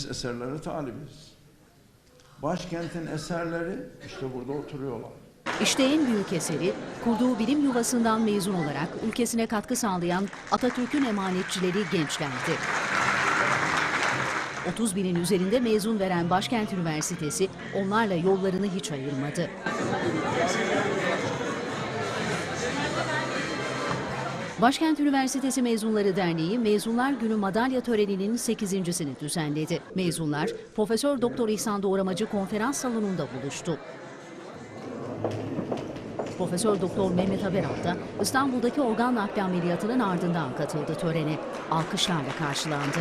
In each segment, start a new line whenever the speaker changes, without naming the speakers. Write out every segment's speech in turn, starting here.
biz eserlere talibiz. Başkentin eserleri işte burada oturuyorlar.
İşte en büyük eseri kurduğu bilim yuvasından mezun olarak ülkesine katkı sağlayan Atatürk'ün emanetçileri gençlerdi. 30 binin üzerinde mezun veren Başkent Üniversitesi onlarla yollarını hiç ayırmadı. Başkent Üniversitesi Mezunları Derneği Mezunlar Günü madalya töreninin 8.sini düzenledi. Mezunlar Profesör Doktor İhsan Doğramacı konferans salonunda buluştu. Profesör Doktor Mehmet Haberal da İstanbul'daki organ nakli ameliyatının ardından katıldı törene. Alkışlarla karşılandı.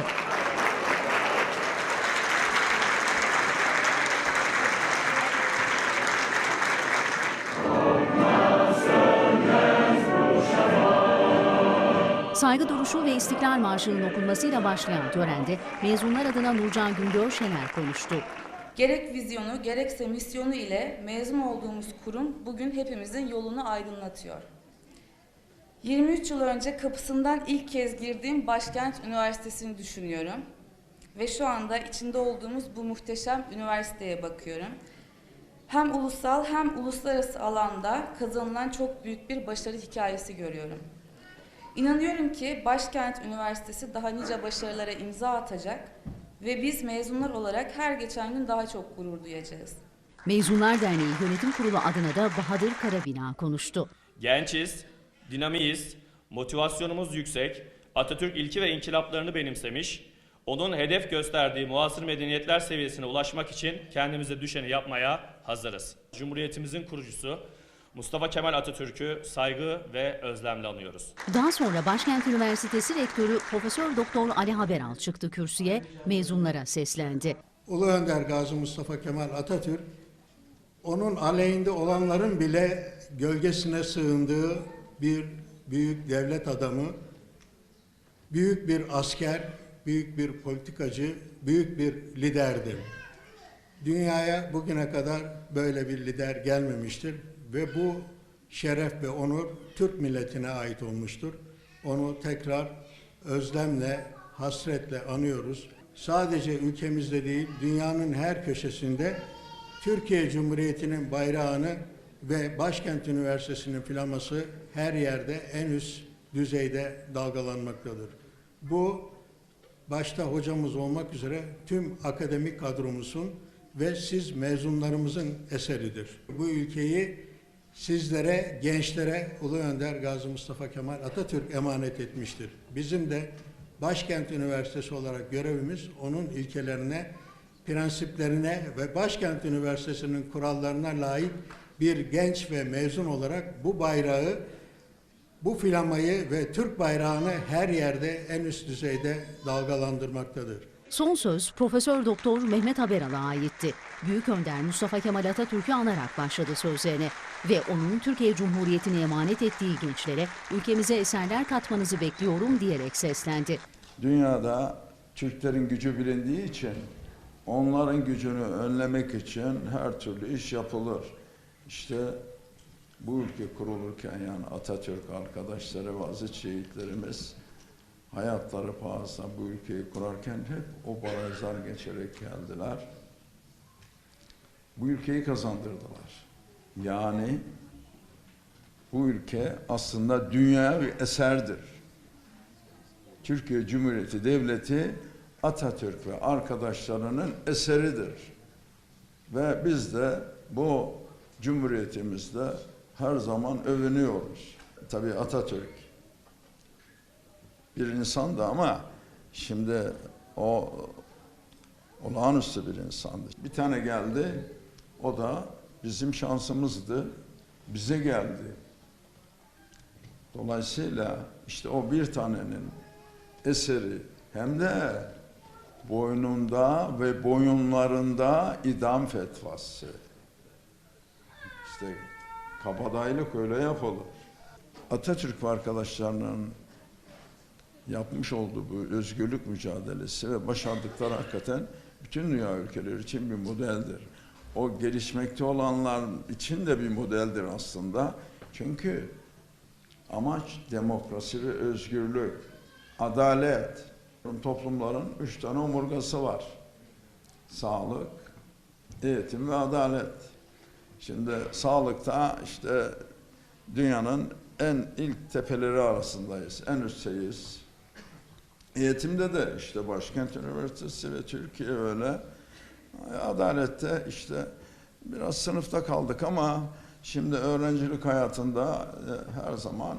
Saygı duruşu ve İstiklal Marşı'nın okunmasıyla başlayan törende mezunlar adına Nurcan Güngör Şener konuştu.
Gerek vizyonu gerekse misyonu ile mezun olduğumuz kurum bugün hepimizin yolunu aydınlatıyor. 23 yıl önce kapısından ilk kez girdiğim Başkent Üniversitesi'ni düşünüyorum. Ve şu anda içinde olduğumuz bu muhteşem üniversiteye bakıyorum. Hem ulusal hem uluslararası alanda kazanılan çok büyük bir başarı hikayesi görüyorum. İnanıyorum ki Başkent Üniversitesi daha nice başarılara imza atacak ve biz mezunlar olarak her geçen gün daha çok gurur duyacağız.
Mezunlar Derneği Yönetim Kurulu adına da Bahadır Karabina konuştu.
Gençiz, dinamiyiz, motivasyonumuz yüksek, Atatürk ilki ve inkılaplarını benimsemiş, onun hedef gösterdiği muasır medeniyetler seviyesine ulaşmak için kendimize düşeni yapmaya hazırız. Cumhuriyetimizin kurucusu Mustafa Kemal Atatürk'ü saygı ve özlemle anıyoruz.
Daha sonra Başkent Üniversitesi Rektörü Profesör Doktor Ali Haberal çıktı kürsüye, mezunlara seslendi.
Ulu Önder Gazi Mustafa Kemal Atatürk, onun aleyhinde olanların bile gölgesine sığındığı bir büyük devlet adamı, büyük bir asker, büyük bir politikacı, büyük bir liderdi. Dünyaya bugüne kadar böyle bir lider gelmemiştir ve bu şeref ve onur Türk milletine ait olmuştur. Onu tekrar özlemle, hasretle anıyoruz. Sadece ülkemizde değil, dünyanın her köşesinde Türkiye Cumhuriyeti'nin bayrağını ve Başkent Üniversitesi'nin flaması her yerde en üst düzeyde dalgalanmaktadır. Bu başta hocamız olmak üzere tüm akademik kadromuzun ve siz mezunlarımızın eseridir. Bu ülkeyi sizlere, gençlere Ulu Önder Gazi Mustafa Kemal Atatürk emanet etmiştir. Bizim de Başkent Üniversitesi olarak görevimiz onun ilkelerine, prensiplerine ve Başkent Üniversitesi'nin kurallarına layık bir genç ve mezun olarak bu bayrağı, bu flamayı ve Türk bayrağını her yerde en üst düzeyde dalgalandırmaktadır.
Son söz Profesör Doktor Mehmet Haberal'a aitti. Büyük Önder Mustafa Kemal Atatürk'ü anarak başladı sözlerine ve onun Türkiye Cumhuriyeti'ne emanet ettiği gençlere ülkemize eserler katmanızı bekliyorum diyerek seslendi.
Dünyada Türklerin gücü bilindiği için onların gücünü önlemek için her türlü iş yapılır. İşte bu ülke kurulurken yani Atatürk arkadaşları, bazı şehitlerimiz hayatları pahasına bu ülkeyi kurarken hep o barajlar geçerek geldiler. Bu ülkeyi kazandırdılar. Yani bu ülke aslında dünyaya bir eserdir. Türkiye Cumhuriyeti Devleti Atatürk ve arkadaşlarının eseridir. Ve biz de bu cumhuriyetimizde her zaman övünüyoruz. Tabii Atatürk bir insandı ama şimdi o olağanüstü bir insandı. Bir tane geldi, o da bizim şansımızdı, bize geldi. Dolayısıyla işte o bir tanenin eseri hem de boynunda ve boyunlarında idam fetvası. İşte kabadayılık öyle yapılır. Atatürk ve arkadaşlarının yapmış olduğu bu özgürlük mücadelesi ve başardıkları hakikaten bütün dünya ülkeleri için bir modeldir. O gelişmekte olanlar için de bir modeldir aslında. Çünkü amaç demokrasi ve özgürlük, adalet. Toplumların üç tane omurgası var. sağlık, eğitim ve adalet. Şimdi sağlıkta işte dünyanın en ilk tepeleri arasındayız, en üstteyiz. Eğitimde de işte Başkent Üniversitesi ve Türkiye öyle. Adalette işte biraz sınıfta kaldık ama şimdi öğrencilik hayatında e, her zaman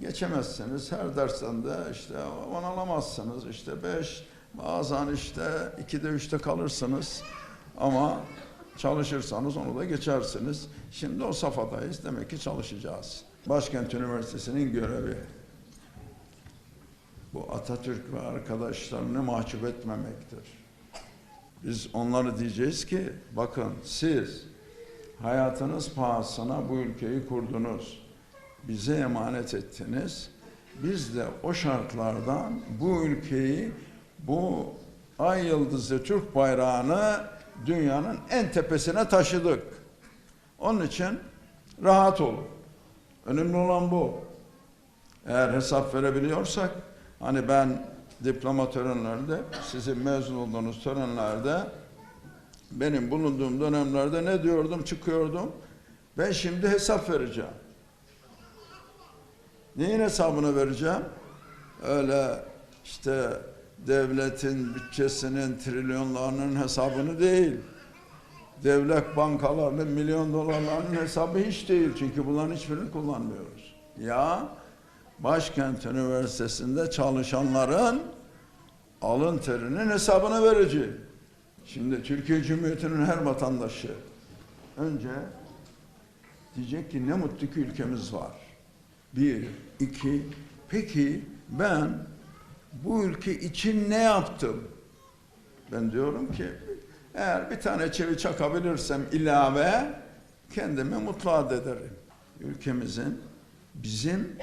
geçemezsiniz. Her dersten de işte on alamazsınız. İşte beş, bazen işte ikide üçte kalırsınız. Ama çalışırsanız onu da geçersiniz. Şimdi o safhadayız. Demek ki çalışacağız. Başkent Üniversitesi'nin görevi bu Atatürk ve arkadaşlarını mahcup etmemektir. Biz onları diyeceğiz ki bakın siz hayatınız pahasına bu ülkeyi kurdunuz. Bize emanet ettiniz. Biz de o şartlardan bu ülkeyi bu ay yıldızlı Türk bayrağını dünyanın en tepesine taşıdık. Onun için rahat olun. Önemli olan bu. Eğer hesap verebiliyorsak, hani ben diploma törenlerinde, sizin mezun olduğunuz törenlerde, benim bulunduğum dönemlerde ne diyordum, çıkıyordum. Ben şimdi hesap vereceğim. Neyin hesabını vereceğim? Öyle işte devletin bütçesinin trilyonlarının hesabını değil. Devlet bankalarının milyon dolarlarının hesabı hiç değil. Çünkü bunların hiçbirini kullanmıyoruz. Ya Başkent Üniversitesi'nde çalışanların alın terinin hesabını vereceğim. Şimdi Türkiye Cumhuriyeti'nin her vatandaşı önce diyecek ki ne mutlu ki ülkemiz var. Bir, iki, peki ben bu ülke için ne yaptım? Ben diyorum ki eğer bir tane çivi çakabilirsem ilave kendimi mutlu ederim. Ülkemizin bizim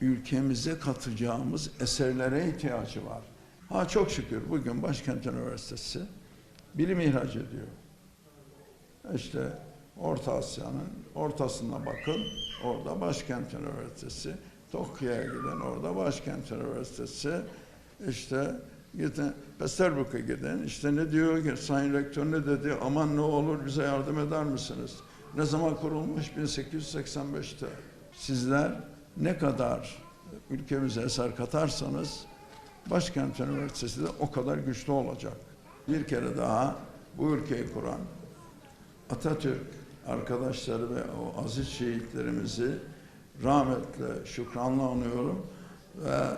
ülkemize katacağımız eserlere ihtiyacı var. Ha çok şükür bugün Başkent Üniversitesi bilim ihraç ediyor. İşte Orta Asya'nın ortasına bakın. Orada Başkent Üniversitesi. Tokyo'ya giden orada Başkent Üniversitesi. İşte gidin, Pesterburg'a gidin. İşte ne diyor ki Sayın Rektör ne dedi? Aman ne olur bize yardım eder misiniz? Ne zaman kurulmuş? 1885'te. Sizler ne kadar ülkemize eser katarsanız Başkent Üniversitesi de o kadar güçlü olacak. Bir kere daha bu ülkeyi kuran Atatürk arkadaşları ve o aziz şehitlerimizi rahmetle, şükranla anıyorum ve e,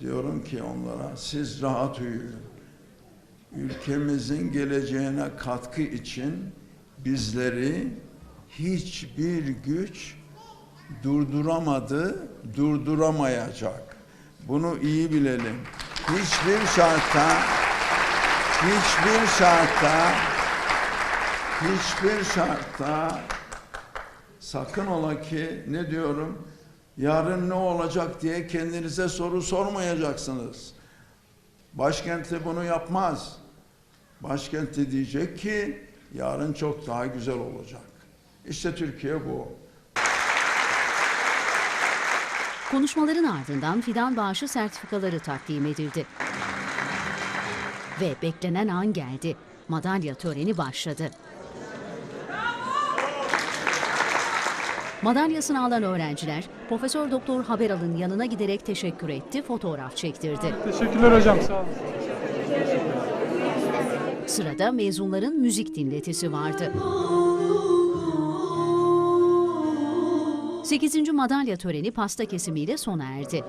diyorum ki onlara siz rahat uyuyun. Ülkemizin geleceğine katkı için bizleri hiçbir güç durduramadı, durduramayacak. Bunu iyi bilelim. Hiçbir şartta, hiçbir şartta, hiçbir şartta sakın ola ki ne diyorum, yarın ne olacak diye kendinize soru sormayacaksınız. Başkentli bunu yapmaz. Başkentli diyecek ki yarın çok daha güzel olacak. İşte Türkiye bu.
Konuşmaların ardından fidan bağışı sertifikaları takdim edildi. Ve beklenen an geldi. Madalya töreni başladı. Madalyasını alan öğrenciler Profesör Doktor Haberal'ın yanına giderek teşekkür etti, fotoğraf çektirdi.
Teşekkürler hocam sağ olun.
Sırada mezunların müzik dinletisi vardı. 8. madalya töreni pasta kesimiyle sona erdi.